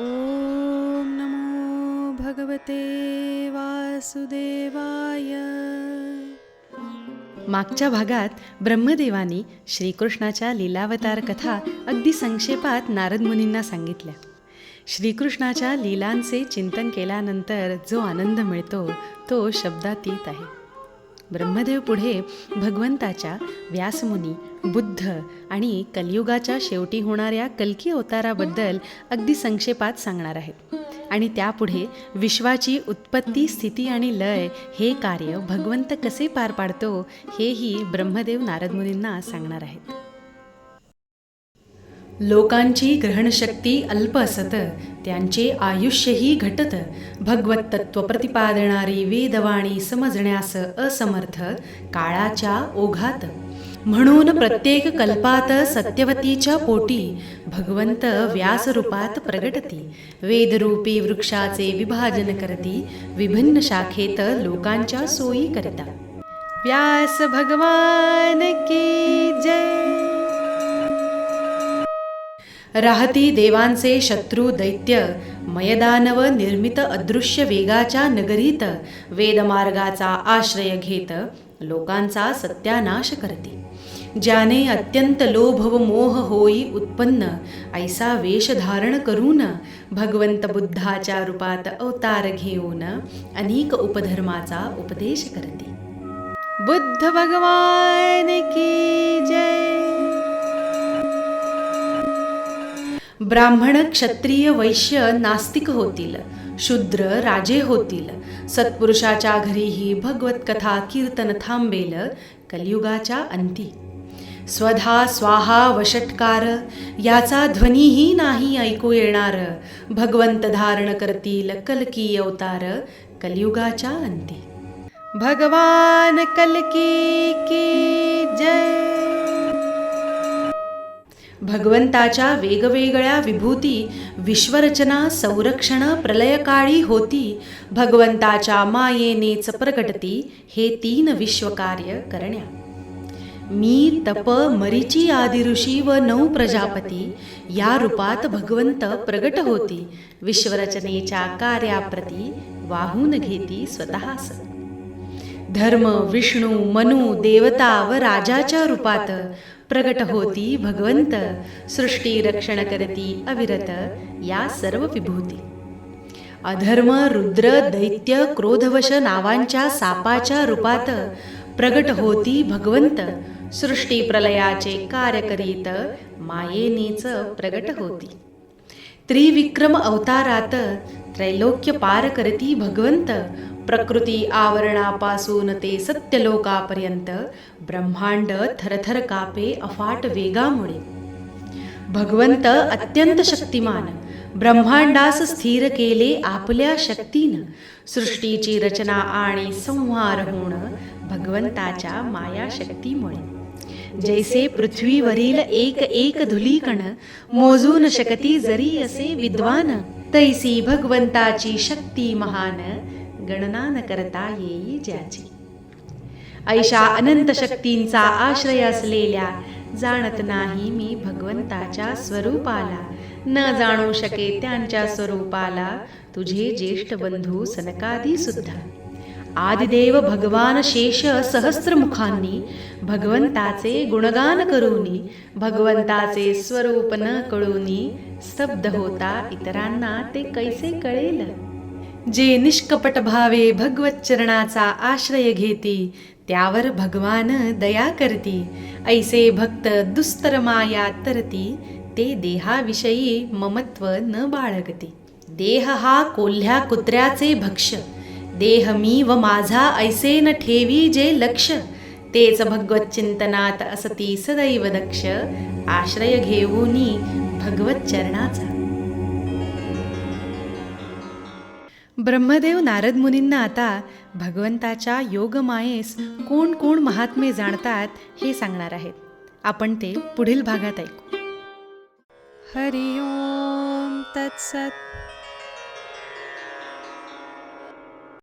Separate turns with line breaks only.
ॐ नमो भगवते वासुदेवाय. मागच्या भागात ब्रह्मदेवानी श्रीकृष्णाच्या लीलावतार कथा अगदी संक्षेपात नारद मुनींना सांगितल्या. श्रीकृष्णाच्या लीलांचे चिंतन केल्यानंतर जो आनंद मिळतो तो शब्दातीत आहे. ब्रह्मदेव पुढे भगवंताच्या व्यासमुनी बुद्ध आणि कलियुगाच्या शेवटी होणाऱ्या कल्की अवताराबद्दल अगदी संक्षेपात सांगणार आहेत. आणि त्यापुढे विश्वाची उत्पत्ती स्थिती आणि लय हे कार्य भगवंत कसे पार पाडतो हेही ब्रह्मदेव नारदमुनींना सांगणार आहेत. लोकांची ग्रहणशक्ती अल्प असत त्यांचे आयुष्यही घटत. भगवत तत्व प्रतिपादणारी वेदवाणी समजण्यास असमर्थ काळाच्या ओघात. म्हणून प्रत्येक कल्पात सत्यवतीच्या पोटी भगवंत व्यासरूपात प्रगटती. वेदरूपी वृक्षाचे विभाजन करती विभिन्न शाखेत लोकांच्या सोयी करता. व्यास भगवान की जय! राहती देवांचे शत्रू दैत्य मयदानव निर्मित अदृश्य वेगाच्या नगरीत वेदमार्गाचा आश्रय घेत लोकांचा सत्यानाश करते. ज्याने अत्यंत लोभ व मोह होई उत्पन्न ऐसा वेश धारण करून भगवंत बुद्धाच्या रूपात अवतार घेऊन अनेक उपधर्माचा उपदेश करते. बुद्ध भगवान! ब्राह्मण क्षत्रिय वैश्य नास्तिक होतील शूद्र राजे होतील. सत्पुरुषाच्या घरीही भगवत कथा कीर्तन थांबेल कलियुगाच्या अंती. स्वधा स्वाहा वषटकार याचा ध्वनीही नाही ऐकू येणार. भगवंत धारण करतील कलकी अवतार कलियुगाच्या अंती. भगवान कलकी की जय! भगवंताच्या वेगवेगळ्या विभूती विश्वरचना संरक्षण प्रलयकाळी होती. भगवंताच्या मायेनेच प्रकटती हे तीन विश्वकार्य करण्या. मी तप मरीची आदि ऋषी व नऊ प्रजापती या रूपात भगवंत प्रगट होती. विश्वरचनेच्या कार्याप्रती वाहून घेती स्वतःस. धर्म विष्णू मनु देवता व राजाच्या रूपात प्रगट होती भगवंत सृष्टी रक्षण करती अविरत या सर्व विभूती. अधर्म रुद्र दैत्य क्रोधवश नावांच्या सापाच्या रूपात प्रगट होती भगवंत सृष्टी प्रलयाचे कार्य करीत मायेनेच प्रगट होती. त्रिविक्रम अवतारात त्रैलोक्य पार करती भगवंत प्रकृती आवरणापासून ते सत्यलोकापर्यंत ब्रह्मांड थरथर कापे अफाट वेगामुळे. भगवंत अत्यंत शक्तिमान ब्रह्मांडास स्थिर केले आपल्या शक्तीनं. सृष्टीची रचना आणि संहार होणं भगवंताच्या माया शक्तीमुळे जैसे पृथ्वीवरील एक एक धुलीकण मोजून शकती जरी असे विद्वान तैसी भगवंताची शक्ती महान गणना न करता येई ज्याची. ऐशा अनंत शक्तींचा आश्रय असलेल्या जाणत नाही मी भगवंताच्या स्वरूपाला. न जाणू शके त्यांच्या स्वरूपाला. तुझे ज्येष्ठ बंधू सनकादी सुद्धा. आदिदेव भगवान शेष सहस्त्रमुखांनी भगवंताचे गुणगान करूनी भगवंताचे स्वरूप न कळूनी स्तब्ध होता इतरांना ते कैसे कळेल? जे निष्कपट भावे भगवच्चरणाचा आश्रय घेती त्यावर भगवान दया करती. ऐसे भक्त दुस्तर माया तरती ते देहाविषयी ममत्व न बाळगती. देह हा कोल्ह्या कुत्र्याचे भक्ष. देह मी व माझा ऐसे न ठेवी जे लक्ष. तेच भगवत चिंतनात असती सदैव दक्ष. आश्रय घेऊनी भगवत चरणाचा ब्रह्मदेव नारद मुनींना आता भगवंताच्या योगमायेस कोण कोण महात्मे जाणतात हे सांगणार आहेत. आपण ते पुढील भागात ऐकू. हरिओम तत्सत.